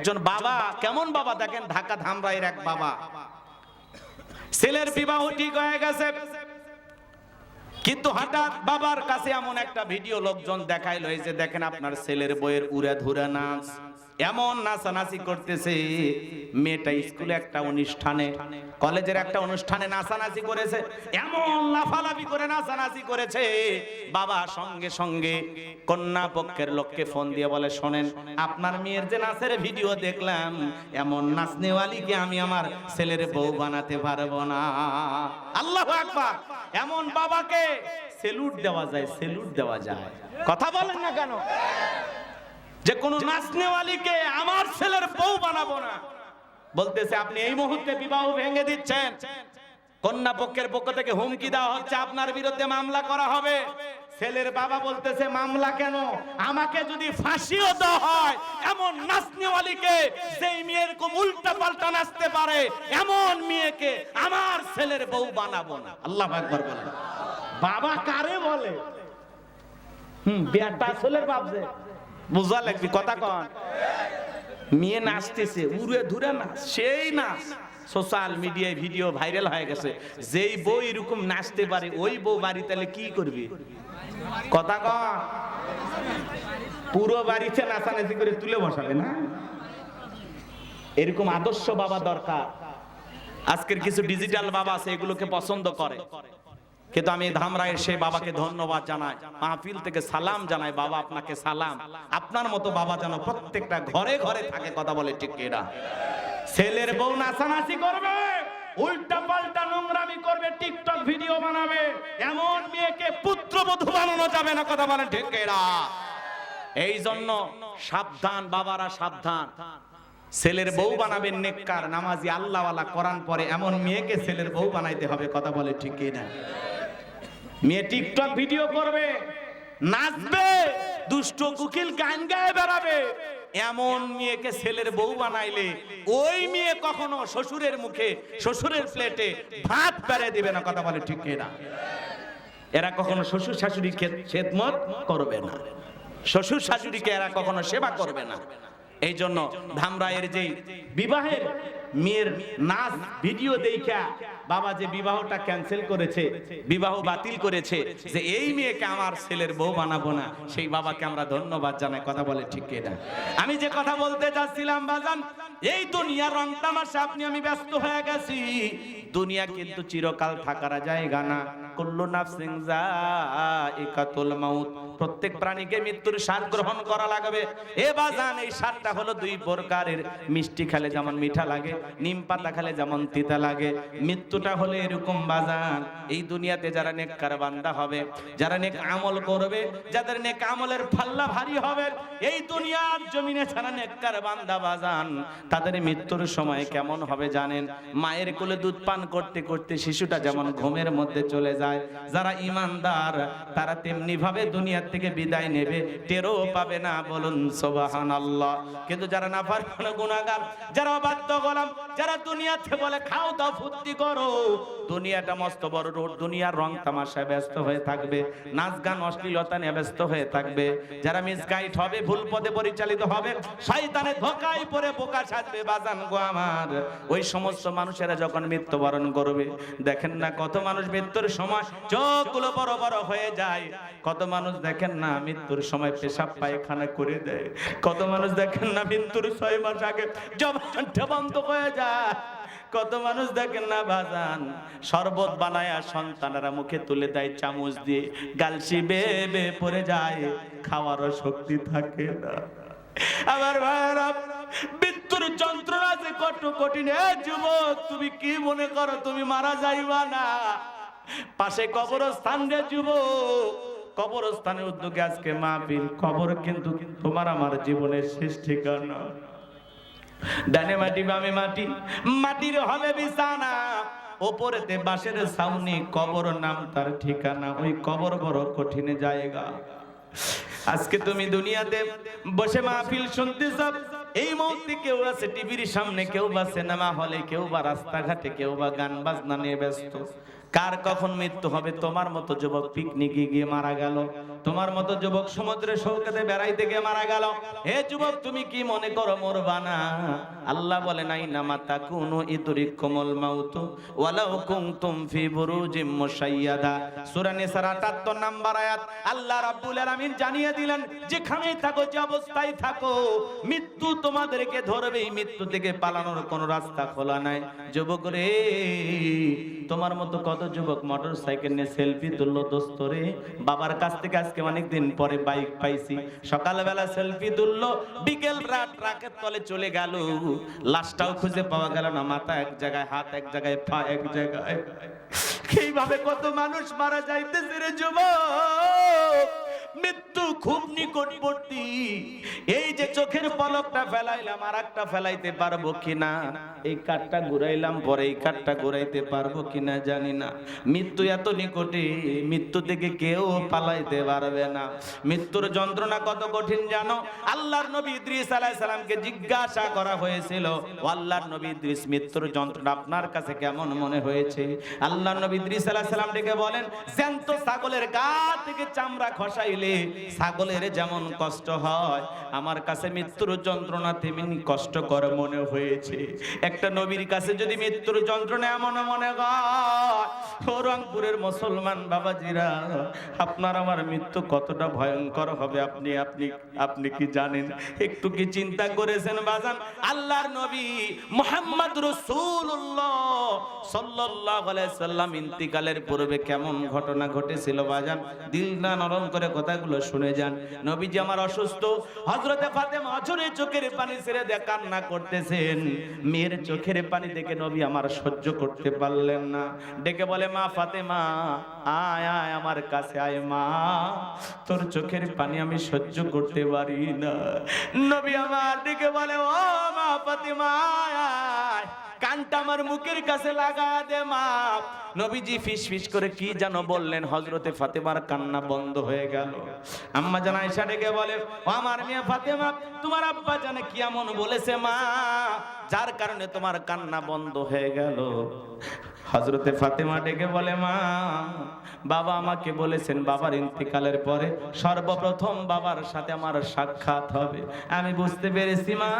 একজন বাবা, কেমন বাবা দেখেন? ঢাকা ধামরাইয়ের এক বাবা। ছেলের বিবাহ ঠিক হয়ে গেছে। কিন্তু হঠাৎ বাবার কাছে এমন একটা ভিডিও লোকজন দেখাইলো, এই যে দেখেন আপনার ছেলের বইয়ের উড়ে ধুরে নাচ। এমন নাচানাচি করতেছে, মেয়েটা স্কুলে একটা অনুষ্ঠানে, কলেজের একটা অনুষ্ঠানে নাচানাচি করেছে, এমন লাফালাফি করে নাচানাচি করেছে। বাবা সঙ্গে সঙ্গে কন্যা পক্ষের লোককে ফোন দিয়ে বলে, শোনেন, আপনার মেয়ের যে নাচের ভিডিও দেখলাম, এমন নাচনেওয়ালিকে আমি আমার ছেলের বউ বানাতে পারব না। আল্লাহ আকবার! এমন বাবাকে সেলুট দেওয়া যায়, সেলুট দেওয়া যায়। কথা বলেন না কেন? যে কোন নাচনেওয়ালিকে আমার ছেলের বউ বানাবো না। বলতেছে, আপনি এই মুহূর্তে বিবাহ ভেঙে দিচ্ছেন। কন্যা পক্ষের পক্ষ থেকে হুমকি দেওয়া হচ্ছে, আপনার বিরুদ্ধে মামলা করা হবে। ছেলের বাবা বলতেছে, মামলা কেন? আমাকে যদি ফাঁসিও দেওয়া হয়, এমন নাচনিওয়ালিকে সেই মেয়ের কোম উল্টা পাল্টা নাচতে পারে, এমন মেয়েকে আমার ছেলের বউ বানাবো না। আল্লাহ আকবার বলে। বাবা কারে বলে? হুম, বিয়ারটা ছেলের বাপছে বুঝা লাগবি কথা কন। মেয়ে নাচতেছে, উড়ে ধুরে নাচ সেই নাচ। সোশ্যাল মিডিয়ায় ভিডিও ভাইরাল হয়ে গেছে। যেই বউ এরকম নাচতে পারে, ওই বউ বাড়ি তাহলে কি করবি? কথা কন। পুরো বাড়িতে নাচানাচি করে তুলে বসাবে না? এরকম আদর্শ বাবা দরকার। আজকের কিছু ডিজিটাল বাবা আছে, এগুলোকে পছন্দ করে। কিন্তু আমি ধামরায়ের সেই বাবাকে ধন্যবাদ জানাই। মাহফিল থেকে সালাম জানাই, বাবা আপনাকে সালাম। আপনার মতো বাবা যেন প্রত্যেকটা ঘরে ঘরে থাকে, কথা বলে ঠিক এরা ছেলের বউ নাচানাচি করবে, উল্টা পাল্টা নোংরামি করবে, টিকটক ভিডিও বানাবে, এমন মেয়েকে পুত্রবধূ বানানো যাবে না, কথা বলে ঠিক এরা এই জন্য সাবধান, বাবারা সাবধান। ছেলের বউ বানাবেন নেককার, নামাজি আল্লাহওয়ালা কোরআন পরে এমন মেয়েকে ছেলের বউ বানাইতে হবে, কথা বলে ঠিক না? মেয়ে টিকটক ভিডিও করবে, নাচবে, দুষ্ট কুকিল গান গায়ে বেড়াবে। এমন মেয়েকে ছেলের বউ বানাইলে ওই মেয়ে কখনো শ্বশুরের মুখে, শ্বশুরের প্লেটে ভাত বেড়ে দিবে না, কথা বলে ঠিক না এরা কখনো শ্বশুর শাশুড়ি খেদমত করবে না। শ্বশুর শাশুড়িকে এরা কখনো সেবা করবে না। এই জন্য ধামরায়ের যে বিবাহের মেয়ের নাচ ভিডিও দেখা বাবা যে বিবাহটা ক্যান্সেল করেছে, বিবাহ বাতিল করেছে, যে এই মেয়েকে আমার ছেলের বউ বানাবো না, সেই বাবাকে আমরা ধন্যবাদ জানাই, কথা বলে ঠিক না? আমি যে কথা বলতে যাচ্ছিলাম, বাজান, এই দুনিয়ার রং তামাশা, আপনি আমি ব্যস্ত হয়ে গেছি। দুনিয়া কিন্তু চিরকাল থাকার জায়গা না। প্রত্যেক প্রাণীকে মৃত্যুর স্বাদ গ্রহণ করা লাগবে। এই স্বাদটা হলো দুই প্রকারের। মিষ্টি খেলে যেমন মিঠা লাগে, নিম পাতা খেলে যেমন তিতা লাগে। মৃত্যুটা হলো এরকম বাজান। এই দুনিয়াতে যারা নেককার বান্দা হবে, যারা নেক আমল করবে, যাদের নেক আমলের পাল্লা ভারী হবে, এই দুনিয়ার জমিনে যারা নেককার বান্দা বাজান, তাদের মৃত্যুর সময় কেমন হবে জানেন? মায়ের কোলে দুধ পান করতে করতে শিশুটা যেমন ঘুমের মধ্যে চলে যায় যারা ইমানদার, তারা তেমনি ভাবে দুনিয়ার থেকে বিদায় নেবে, টেরও পাবে না, বলুন সোবাহান আল্লাহ কিন্তু যারা না পারবে গুণাগার যারা বাধ্য গোলাম, যারা দুনিয়াতে বলে, খাও দাও, ফুর্তি করো। দুনিয়াটা মস্ত বড় রোড, দুনিয়ার রং তামাশায় ব্যস্ত হয়ে থাকবে নাচ গান অশ্লীলতা নিয়ে ব্যস্ত হয়ে থাকবে। যারা মিসগাইড হবে, ভুল পথে পরিচালিত হবে, শয়তানে ধোকায় পড়ে বোকা সাজবে, বাজান গো আমার। ওই সমস্ত মানুষেরা যখন মৃত্যুবরণ করবে, দেখেন না কত মানুষ মৃত্যুর সময় চোখগুলো বড় বড় হয়ে যায়। কত মানুষ দেখেন না মৃত্যুর সময় পেশাব পায়খানা করে দেয়। কত মানুষ দেখেন না মৃত্যুর ছয় মাস আগে বন্ধ হয়ে যায়। কত মানুষ দেখেন না বাজান, শরবত বানায় সন্তানেরা মুখে তুলে দেয় চামচ দিয়ে। গালসি বেবে পড়ে যায়, খাওয়ারও শক্তি থাকে না। আমার ভাইরা মৃত্যুর যন্ত্রণা যে কত কঠিন। যুবক, তুমি কি মনে করো তুমি মারা যাইবা না? পাশে কবরস্থান রে যুবক, কবরস্থানের উদ্যোগে আজকে মাহফিল, কবর কিন্তু তোমার আমার জীবনের শেষ ঠিকানা। ডানে মাটি, বামে মাটি, মাটির হবে বিছানা, ওপরেতে বাঁশের সাউনি কবর নাম তার ঠিকানা, ওই কবর বড় কঠিন জায়গা। আজকে তুমি দুনিয়াতে বসে মাহফিল শুনতেছ, এই মুহূর্তে কেউ আছে টিভির সামনে, কেউ বা সিনেমা হলে, কেউ বা রাস্তাঘাটে, কেউ বা গান বাজনা নিয়ে ব্যস্ত। কার কখন মৃত্যু হবে? তোমার মতো যুবক পিকনিকে গিয়ে মারা গেল। তোমার মতো যুবক সমুদ্রে সৌকাতে বেড়াইতে গিয়ে মারা গেল। হে যুবক, তুমি কি মনে করো মরবা না? আল্লাহ বলে নাই নামা তাকুনু ইদরিকুমুল মাউত ওয়ালাউ কুনতুম ফি বুরুজিম মুশাইয়াদা। সূরা নিসার 78 নাম্বার আয়াত। আল্লাহ রাব্বুল আলামিন জানিয়ে দিলেন, যেখানেই থাকো, যে অবস্থায় থাকো, মৃত্যু তোমাদেরকে ধরবে এই মৃত্যু থেকে পালানোর কোনো রাস্তা খোলা নাই। যুবক রে তোমার মতো কত যুবক মোটর সাইকেল নিয়ে সেলফি তুললো দোস্ত রে? বাবার কাছ থেকে আজকে অনেকদিন পরে বাইক পাইছি। সকালবেলা সেলফি তুললো, বিকেল রাত ট্রাকের তলে চলে গেল। লাশটাও খুঁজে পাওয়া গেল না, মাথা এক জায়গায়, হাত এক জায়গায়, পা এক জায়গায়। এইভাবে কত মানুষ মারা যাইতেছে রে যুবক! মৃত্যু খুব নিকটবর্তী। এই যে চোখের পলকটা ফেলাইলাম আর একটা ফেলাইতে পারব কিনা? এই কাঠটা ঘুরাইলাম, পরে এই কাঠটা ঘুরাইতে পারব কিনা জানি না। মৃত্যু এত নিকটে, মৃত্যু থেকে কেউ পালাইতে পারবে না। মৃত্যুর যন্ত্রণা কত কঠিন জানো? আল্লাহর নবী ইদ্রিস আলাইহিস সালামকে জিজ্ঞাসা করা হয়েছিল আল্লাহর নবী ইদ্রিস, মৃত্যুর যন্ত্রণা আপনার কাছে কেমন মনে হয়েছে? আল্লাহর নবী ইদ্রিস আলাইহিস সালাম ডেকে বলেন, জ্যান্ত ছাগলের গা থেকে চামড়া খসাইলে ছাগলের যেমন কষ্ট হয়, আমার কাছে মৃত্যুর যন্ত্রণা তেমনি কষ্টকর মনে হয়েছে। একটা নবীর কাছে যদি মৃত্যুর যন্ত্রণা এমন মনে হয় মুসলমান বাবাজিরা, আপনার আমার মৃত্যু কতটা ভয়ঙ্কর হবে, আপনি আপনি আপনি কি জানেন? একটু কি চিন্তা করেছেন বাজান? আল্লাহর নবী মোহাম্মদ রসুল্লাহ আলাইহি সাল্লাম ইন্তিকালের পূর্বে কেমন ঘটনা ঘটেছিল বাজান? দিল না নরম করে কথাগুলো শুনে যান। নবীজি আমার অসুস্থ। হযরতে ফাতেমা অঝরে চোখের পানি ছেড়ে দিয়ে কান্না করতেছেন। মেয়ের চোখের পানি দেখে নবী আমার সহ্য করতে পারলেন না। ডেকে বলে, মা ফাতেমা, আয় আয় আমার কাছে, আয় মা। তোর চোখের পানি আমি সহ্য করতে পারি না। নবী আমার ডেকে বলে, ও মা ফাতেমা আয় আয়। কানটা আমার মুখের কাছে লাগা দে মা নবীজি ফিস ফিস করে কি যেন বললেন হজরতে ফাতেমার কান্না বন্ধ হয়ে গেল। আম্মা জানা এসা ডেকে বলে আমার মেয়ে ফাতেমা, তোমার আব্বা জানে কি এমন বলেছে মা? যার কারণে তোমার কান্না বন্ধ হয়ে গেল। হজরতে ফাতেমা ডেকে বলে, মা, বাবা আমাকে বলেছেন বাবার ইন্তিকালের পরে সর্বপ্রথম বাবার সাথে আমার সাক্ষাৎ হবে। আমি বুঝতে পেরেছি, মা,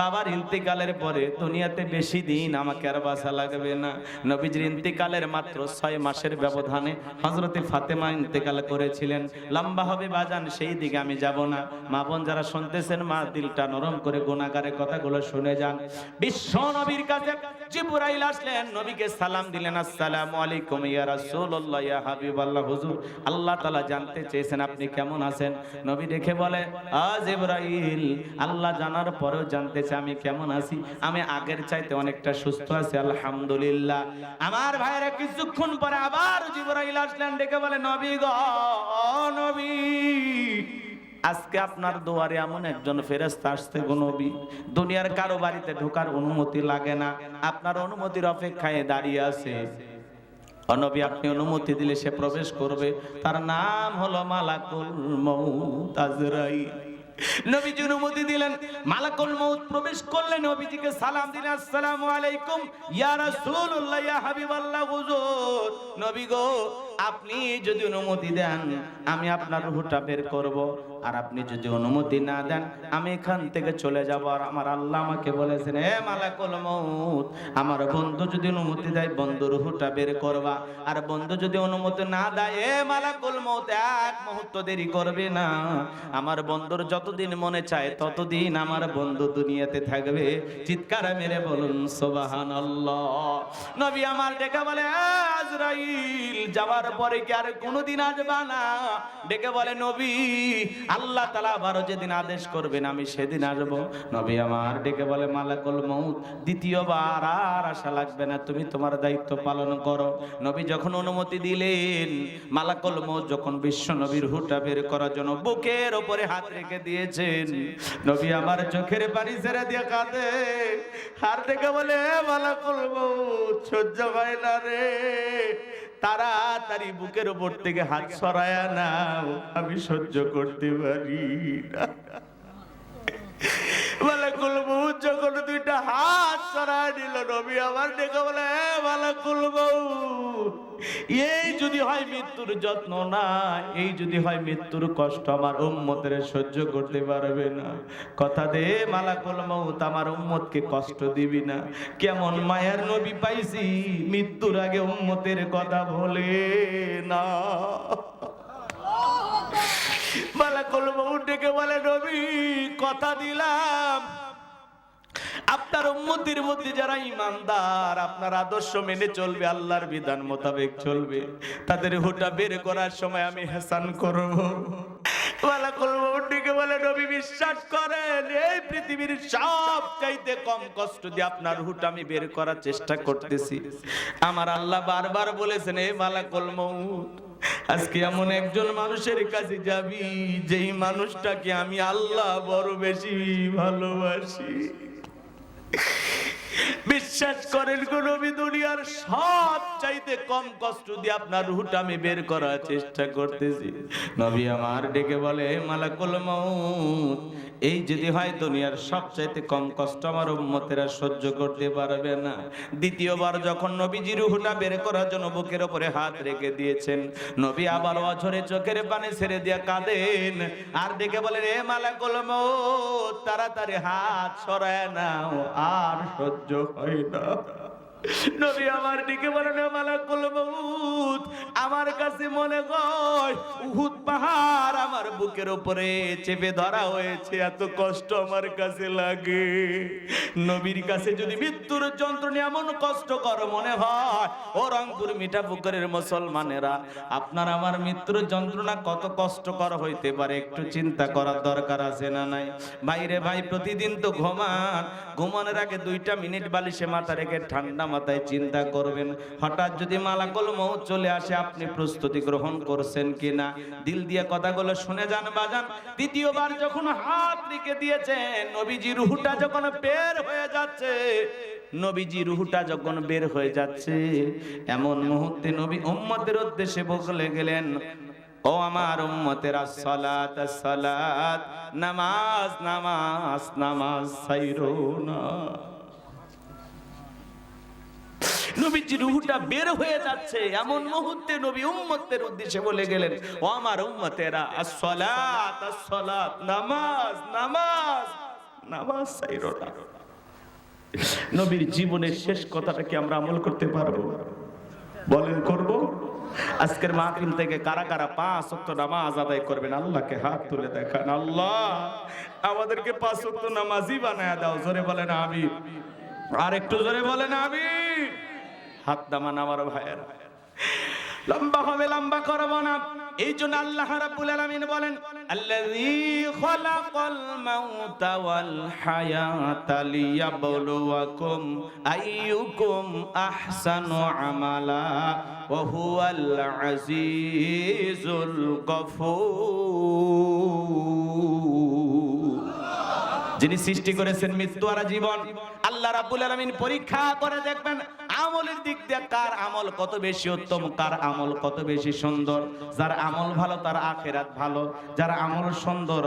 বাবার ইন্তিকালের পরে দুনিয়াতে বেশি দিন আমাকে আর বাসা লাগবে না। নবীজির ইন্তিকালের মাত্র ছয় মাসের ব্যবধানে হজরতে ফাতেমা ইন্তেকাল করেছিলেন। লম্বা হবে বাজান, সেই দিকে আমি যাব না। মা বোন যারা শুনতেছেন, মা দিলটা নরম করে গুণাগারের কথাগুলো শুনে যান। বিশ্ব নবীর কাছে জিবরাইল আসলেন, নবীকে সালাম দিলেন, আসসালামু আলাইকুম ইয়া রাসূলুল্লাহ, ইয়া হাবিবাল্লাহ, হুজুর, আল্লাহ তাআলা জানতে চেয়েছেন আপনি কেমন আছেন? নবী দেখে বলে আজ ইব্রাহিল আল্লাহ জানার পরেও জানতে চাই আমি কেমন আছি। আমি আগের চাইতে অনেকটা সুস্থ আছি, আলহামদুলিল্লাহ। আমার ভাইরা কিছুক্ষণ পরে আবার জিবরাইল আসলেন, ডেকে বলে, নবী গো, নবী। আজকে আপনার দুয়ারে এমন একজন ফেরেস্তা আসতে নবী দুনিয়ার কারও বাড়িতে ঢোকার অনুমতি লাগে না। আপনার অনুমতির অপেক্ষায় দাঁড়িয়ে আছে। অনবী আপনি অনুমতি দিলে সে প্রবেশ করবে। তার নাম হলো মালাকুল মউত আজরাইল। নবীজি অনুমতি দিলেন। মালাকুল মউত প্রবেশ করলেন নবীজিকে সালাম দিলেন। আসসালামু আলাইকুম। ইয়া রাসূলুল্লাহ, ইয়া হাবিবাল্লাহ, হুজুর। নবী গো আপনি যদি অনুমতি দেন, আমি আপনার রুহটা বের করব। আর আপনি যদি অনুমতি না দেন, আমি এখান থেকে চলে যাব। আর আমার আল্লাহ আমাকে বলেছেন হে মালাকুল মউত, আমার বন্ধু যদি অনুমতি দেয়, বন্ধু রুহটা বের করবা। আর বন্ধু যদি অনুমতি না দেয়, এ মালাকুল মউত, এক মুহূর্ত দেরি করবে না। আমার বন্ধুর যতদিন মনে চায়, ততদিন আমার বন্ধু দুনিয়াতে থাকবে। চিৎকার মেরে বলুন, সুবহানাল্লাহ। নবী আমার ডেকে বলে, "এ আজরাইল, যাওয়ার পরে কি আর কোনোদিন আসবা না? ডেকে বলে, নবী, আল্লাহ তালা আবারও যেদিন আদেশ করবেন, আমি সেদিন আসব। নবী আমার ডেকে বলে, মালাকুল মউত, দ্বিতীয়বার আর আশা লাগবে না, তুমি তোমার দায়িত্ব পালন করো। নবী যখন অনুমতি দিলেন, মালাকুল মউত যখন বিশ্ব নবীর হুটা বের করার জন্য বুকের ওপরে হাত রেখে দিয়েছেন, নবী আমার চোখের পানি ছেড়ে দিয়ে কাঁদে। হার ডেকে বলে, "এ মালাকুল মউত, সহ্য হয় না রে। তাড়াতাড়ি বুকের উপর থেকে হাত সরায় নাও, আমি সহ্য করতে পারি না। যখন দুইটা হাত সরায় নিল আমার ডেকে বলে, "এ মালাকুল বউ এই যদি হয় মৃত্যুর যত্ন না, এই যদি হয় মৃত্যুর কষ্ট আমার উম্মতের সহ্য করতে পারবে না। কথা দে, মালাকুল মৌত আমার উম্মতকে কষ্ট দিবি না। কেমন মায়ের নবী পাইছি, মৃত্যুর আগে উম্মতের কথা বলে না। মালাকুল মৌত ডেকে বলে, নবী, কথা দিলাম। আপনার উম্মতির মধ্যে যারা ইমানদার, আপনার আদর্শ মেনে চলবে, আল্লাহর বিধান মোতাবেক চলবে। তাদের হুটা বের করার সময় আমি হেসান করব। বিশ্বাস করেন পৃথিবীর কম কষ্ট দিয়ে আপনার হুট আমি বের করার চেষ্টা করতেছি। আমার আল্লাহ বারবার বলেছেন আজকে এমন একজন মানুষের কাছে যাবি, যেই মানুষটাকে আমি আল্লাহ বড় বেশি ভালোবাসি। you বিশ্বাস করেন কোন দুনিয়ার সব চাইতে কম কষ্ট দিয়ে আপনার রুহটা আমি বের করার চেষ্টা করতেছি। নবী আমার ডেকে বলে, মালাকুল মাউত, এই যদি হয় দুনিয়ার সব চাইতে কম কষ্ট আমার উম্মতেরা সহ্য করতে পারবে না। দ্বিতীয়বার যখন নবীজি রুহটা বের করার জন্য বুকের উপরে হাত রেখে দিয়েছেন, নবী আবার অঝরে চোখের পানি ছেড়ে দিয়ে কাঁদেন আর ডেকে বলেন এ মালাকুল মৌত তাড়াতাড়ি হাত সরায় নাও, আর সহ্য হয় না। নবী আমার দিকে বলেন "এ মালাকুল মউত আমার কাছে মনে হয় উহুদ পাহাড় আমার বুকের উপরে চেপে ধরা হয়েছে, এত কষ্ট আমার কাছে লাগে। নবীর কাছে যদি মৃত্যুর যন্ত্রণা এমন কষ্টকর মনে হয়, ও রংপুর মিঠা পুকুরের মুসলমানেরা, আপনার আমার মৃত্যুর যন্ত্রণা কত কষ্টকর হইতে পারে, একটু চিন্তা করার দরকার আছে না নাই? ভাইরে ভাই, প্রতিদিন তো ঘুমান, ঘুমানোর আগে দুইটা মিনিট বালিশে মাথা রেখে ঠান্ডা মাথায় চিন্তা করবেন। হঠাৎ যদি মালাকল মৌত চলে আসে, আপনি প্রস্তুতি গ্রহণ করছেন কিনা? দিল দিয়ে কথাগুলো শুনে যান বাজান। দ্বিতীয়বার যখন হাত রেখে দিয়েছেন, নবীজি রুহুটা যখন বের হয়ে যাচ্ছে, নবীজি রুহুটা যখন বের হয়ে যাচ্ছে, এমন মুহূর্তে নবী উম্মতের উদ্দেশ্যে বলে গেলেন, ও আমার উম্মতেরা, সালাত সালাত, নামাজ নামাজ নামাজ সাইরো না। নবীজি রুহুটা বের হয়ে যাচ্ছে। এমন মুহূর্তে নবী উম্মতের উদ্দেশ্যে বলে গেলেন, ও আমার উম্মতেরা, আসসালাত আসসালাত, নামাজ নামাজ নামাজ সাইরো না। নবীর জীবনের শেষ কথাটা কি আমরা আমল করতে পারব। বলেন, করব? আজকের মাহফিল থেকে কারা কারা পাঁচ ওয়াক্ত নামাজ আদায় করবেন? আল্লাহকে হাত তুলে দেখান, আল্লাহ, আমাদেরকে পাঁচ ওয়াক্ত নামাজি বানায় দাও। জোরে বলেন আমি আর একটু জোরে বলেন আমি হাত দামান আমার ভাইয়ের। লম্বা হবে, লম্বা করব না। এই জন্য আল্লাহ রাব্বুল আলামিন বলেন, আল্লাযী খালাকাল মাউতা ওয়াল হায়াতা লিয়াবলুয়াকুম আইয়ুকুম আহসানু আমালা, ওয়া হুয়াল আজিজুল গফুর। যিনি সৃষ্টি করেছেন মৃত্যু আর জীবন, আল্লাহ রাব্বুল আলামিন পরীক্ষা করে দেখবেন আমলের দিক দিয়ে কার আমল কত বেশি উত্তম, কার আমল কত বেশি সুন্দর? যার আমল ভালো, তার আখেরাত ভালো। যার আমল সুন্দর,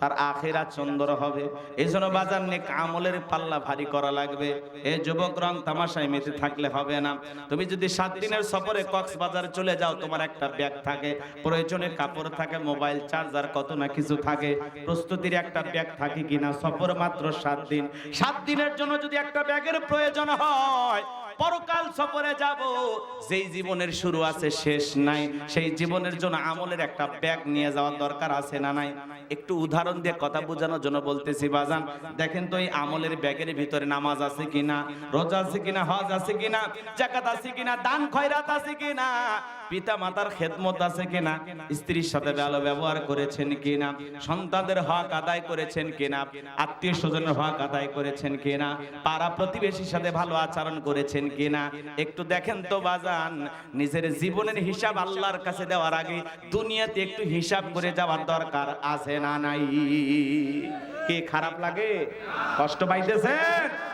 তার আখেরাত সুন্দর হবে। এই জন্য বাজার নেক আমলের পাল্লা ভারী করা লাগবে। এই যুবক রং তামাশায় মেতে থাকলে হবে না। তুমি যদি সাত দিনের সফরে কক্সবাজার চলে যাও, তোমার একটা ব্যাগ থাকে, প্রয়োজনে কাপড় থাকে, মোবাইল চার্জার, কত না কিছু থাকে, প্রস্তুতির একটা ব্যাগ থাকে কিনা? সফর মাত্র সাত দিন। সাত দিনের জন্য যদি একটা ব্যাগের প্রয়োজন হয় পরকাল সফরে যাব। যেই জীবনের শুরু আছে, শেষ নাই। সেই জীবনের জন্য আমলের একটা ব্যাগ নিয়ে যাওয়ার দরকার আছে না নাই? একটু উদাহরণ দিয়ে কথা বোঝানোর জন্য বলতেছি, বাজান। দেখেন তো এই আমলের ব্যাগের ভিতরে নামাজ আছে কিনা, রোজা আছে কিনা, হজ আছে কিনা জাকাত আছে কিনা, দান খয়রাত আছে কিনা পিতা মাতার খেদমত আছে কিনা? স্ত্রীর সাথে ভালো ব্যবহার করেছেন কিনা? সন্তানদের হক আদায় করেছেন কিনা? আত্মীয় স্বজনের হক আদায় করেছেন কিনা? পাড়া প্রতিবেশীর সাথে ভালো আচরণ করেছেন কিনা? একটু দেখেন তো বাজান, নিজের জীবনের হিসাব আল্লাহর কাছে দেওয়ার আগে দুনিয়াতে একটু হিসাব করে যাওয়ার দরকার আছে না নাই? কি খারাপ লাগে? কষ্ট পাইতেছেন?